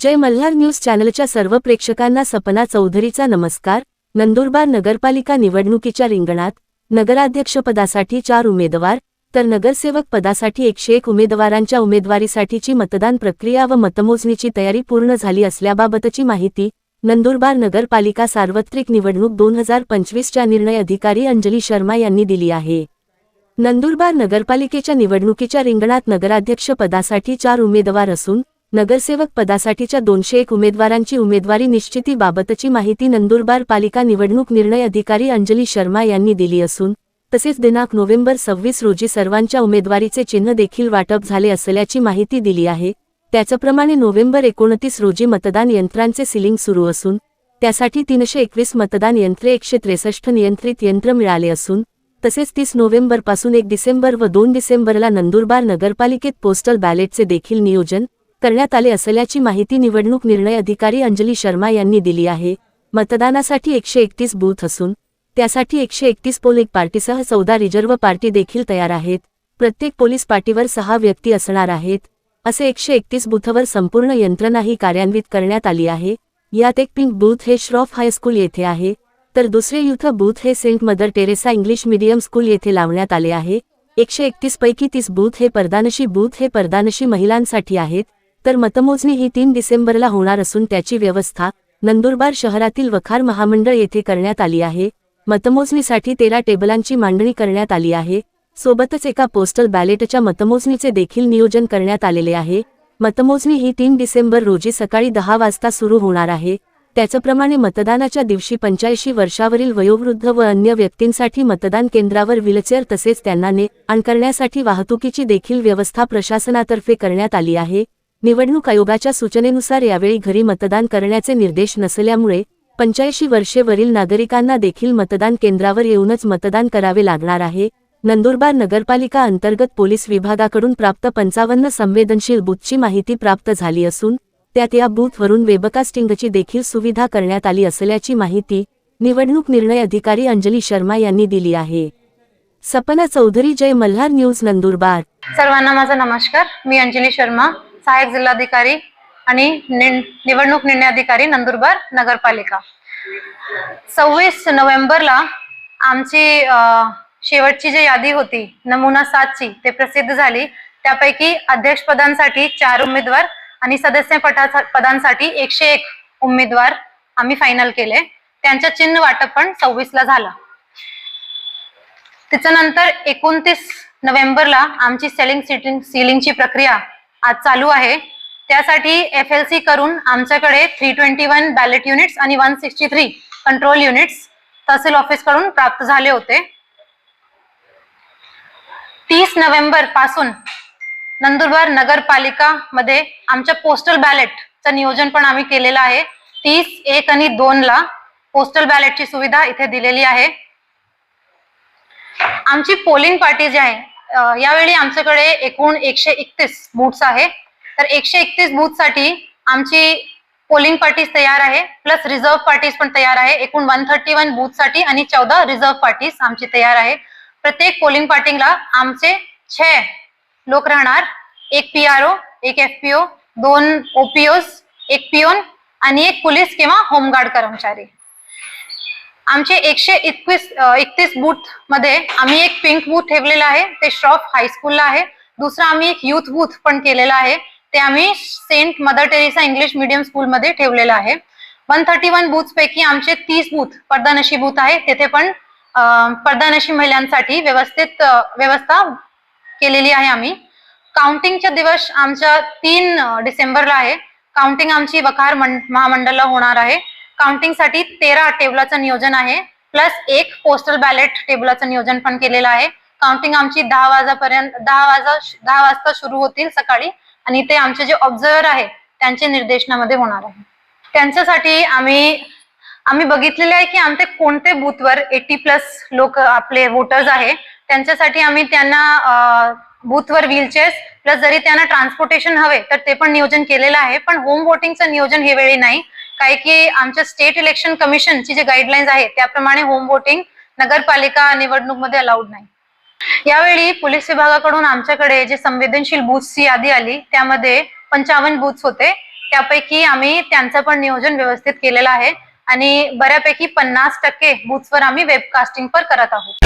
जय Malhar news चॅनलच्या सर्व प्रेक्षकांना सपना चौधरीचा नमस्कार. नंदुरबार नगरपालिका निवडणुकीच्या रिंगणात नगराध्यक्षपदासाठी चार उमेदवार तर नगरसेवक पदासाठी एकशे एक उमेदवारांच्या उमेदवारीसाठीची मतदान प्रक्रिया व मतमोजणीची तयारी पूर्ण झाली असल्याबाबतची माहिती नंदुरबार नगरपालिका सार्वत्रिक निवडणूक दोन हजार पंचवीसच्या निर्णय अधिकारी अंजली शर्मा यांनी दिली आहे. नंदुरबार नगरपालिकेच्या निवडणुकीच्या रिंगणात नगराध्यक्ष पदासाठी चार उमेदवार असून नगरसेवक पदासाठीच्या दोनशे एक उमेदवारांची उमेदवारी निश्चितीबाबतची माहिती नंदुरबार पालिका निवडणूक निर्णय अधिकारी अंजली शर्मा यांनी दिली असून तसेच दिनांक नोव्हेंबर सव्वीस रोजी सर्वांच्या उमेदवारीचे चिन्ह देखील वाटप झाले असल्याची माहिती दिली आहे. त्याचप्रमाणे नोव्हेंबर एकोणतीस रोजी मतदान यंत्रांचे सिलिंग सुरू असून त्यासाठी तीनशे एकवीस मतदान यंत्रे एकशे त्रेसष्ट नियंत्रित यंत्र मिळाले असून तसेच तीस नोव्हेंबरपासून एक डिसेंबर व दोन डिसेंबरला नंदुरबार नगरपालिकेत पोस्टल बॅलेटचे देखील नियोजन करण्यात आले असल्याची माहिती निवडणूक निर्णय अधिकारी अंजली शर्मा यांनी दिली आहे. मतदानासाठी एकशे एकतीस बूथ असून त्यासाठी एकशे एकतीस पोलिंग पार्टीसह चौदा रिझर्व्ह पार्टी देखील तयार आहेत. प्रत्येक पोलीस पार्टीवर सहा व्यक्ती असणार आहेत. असे एकशे एकतीस बूथवर संपूर्ण यंत्रणाही कार्यान्वित करण्यात आली आहे. यात एक पिंक बूथ हे श्रॉफ हायस्कूल येथे आहे. तर दुसरे युथ बूथ हे Saint Mother Teresa English medium school येथे लावण्यात आले आहे. एकशे एकतीस पैकी तीस बूथ हे परदानशी बूथ हे परदानशी महिलांसाठी आहेत. तर मतमोजणी ही तीन डिसेंबरला होणार असून त्याची व्यवस्था नंदुरबार शहरातील वखार महामंडळ येथे करण्यात आली आहे. मतमोजणीसाठी तेरा टेबलांची मांडणी करण्यात आली आहे. सोबतच एका पोस्टल बॅलेटच्या मतमोजणीचे देखील नियोजन करण्यात आलेले आहे. मतमोजणी ही तीन डिसेंबर रोजी सकाळी दहा वाजता सुरू होणार आहे. त्याचप्रमाणे मतदानाच्या दिवशी पंच्याऐंशी वर्षावरील वयोवृद्ध व अन्य व्यक्तींसाठी मतदान केंद्रावर व्हीलचेअर तसेच त्यांना ने आण करण्यासाठी वाहतुकीची देखील व्यवस्था प्रशासनातर्फे करण्यात आली आहे. निवडणूक आयोगाच्या सूचनेनुसार यावेळी घरी मतदान करण्याचे निर्देश नसल्यामुळे पंच्याऐंशी वर्षेवरील नागरिकांना देखील मतदान केंद्रावर येऊनच मतदान करावे लागणार आहे. नंदुरबार नगरपालिका अंतर्गत पोलीस विभागाकडून प्राप्त पंचावन्न संवेदनशील बूथची माहिती प्राप्त झाली असून त्यात या बूथवरून वेबकास्टिंगची देखील सुविधा करण्यात आली असल्याची माहिती निवडणूक निर्णय अधिकारी अंजली शर्मा यांनी दिली आहे. सपना चौधरी जय मल्हार न्यूज नंदुरबार. सर्वांना माझा नमस्कार. मी अंजली शर्मा. सहाय्यक जिल्हाधिकारी आणि निवडणूक निर्णय अधिकारी नंदुरबार नगरपालिका. सव्वीस नोव्हेंबरला आमची शेवटची जी यादी होती नमुना सातची ते प्रसिद्ध झाली. त्यापैकी अध्यक्षपदांसाठी चार उमेदवार आणि सदस्य पदांसाठी एकशे एक उमेदवार आम्ही फायनल केले. त्यांच्या चिन्ह वाटप पण सव्वीसला झालं. त्याच्यानंतर एकोणतीस नोव्हेंबरला आमची सेलिंग सिटिंग सिलिंगची प्रक्रिया आज चालू आहे. त्यासाठी एफ एल सी करून आमच्याकडे three twenty one ballot units आणि one sixty three control units tehsil ऑफिसकडून प्राप्त झाले होते. तीस नोव्हेंबरपासून नंदुरबार नगरपालिका मध्ये आमच्या पोस्टल बॅलेटचं नियोजन पण आम्ही केलेलं आहे. तीस एक आणि दोन ला पोस्टल बॅलेटची सुविधा इथे दिलेली आहे. आमची पोलिंग पार्टी जी आहे यावेळी आमच्याकडे एकूण एकशे एकतीस बूथ्स आहे. तर एकशे एकतीस बूथसाठी आमची पोलिंग पार्टीज तयार आहे प्लस रिझर्व्ह पार्टीज पण तयार आहे. एकूण वन थर्टी वन बूथसाठी आणि चौदा रिझर्व्ह पार्टीज आमची तयार आहे. प्रत्येक पोलिंग पार्टीला आमचे छे लोक राहणार. एक पी आर ओ एक एफ पी ओ दोन ओपीओज एक पिओन आणि एक पोलीस किंवा होमगार्ड कर्मचारी. आमचे एकशे एकवीस एकतीस बूथमध्ये आम्ही एक पिंक बूथ ठेवलेलं आहे. ते श्रॉफ हायस्कूलला आहे. दुसरं आम्ही एक युथ बूथ पण केलेलं आहे. ते आम्ही Saint Mother Teresa English medium स्कूलमध्ये ठेवलेलं आहे. वन थर्टी वन बूथ पैकी आमचे तीस बूथ पडदानशी बूथ आहे. तेथे पण पर्दानशी पडदानशी महिलांसाठी व्यवस्थित व्यवस्था केलेली आहे आम्ही. काउंटिंगचे दिवस आमच्या तीन डिसेंबरला आहे. काउंटिंग आमची वखार मं- महामंडळला होणार आहे. काउंटिंगसाठी तेरा टेबलाचं नियोजन आहे. प्लस एक पोस्टल बॅलेट टेबलाचं नियोजन पण केलेलं आहे. काउंटिंग आमची दहा वाजापर्यंत दहा वाजा दहा वाजता सुरू होतील सकाळी. आणि ते आमचे जे ऑब्झर्वर आहे त्यांच्या निर्देशनामध्ये होणार आहे. त्यांच्यासाठी आम्ही आम्ही बघितलेले आहे की आमचे कोणते बूथवर एटी प्लस लोक आपले वोटर्स आहे. त्यांच्यासाठी आम्ही त्यांना बूथवर व्हीलचेअर्स प्लस जरी त्यांना ट्रान्सपोर्टेशन हवे तर ते पण नियोजन केलेलं आहे. पण होम वोटिंगचं नियोजन हे वेळी नाही. काय की आमच्या स्टेट इलेक्शन कमिशनची जे गाईडलाईन्स आहे त्याप्रमाणे होम वोटिंग नगरपालिका निवडणूकमध्ये अलाउड नाही. यावेळी पोलीस विभागाकडून आमच्याकडे जे संवेदनशील बूथची यादी आली त्यामध्ये पंचावन्न बूथ्स होते. त्यापैकी आम्ही त्यांचं पण नियोजन व्यवस्थित केलेलं आहे आणि बऱ्यापैकी पन्नास टक्के बूथवर आम्ही वेबकास्टिंग पण करत आहोत.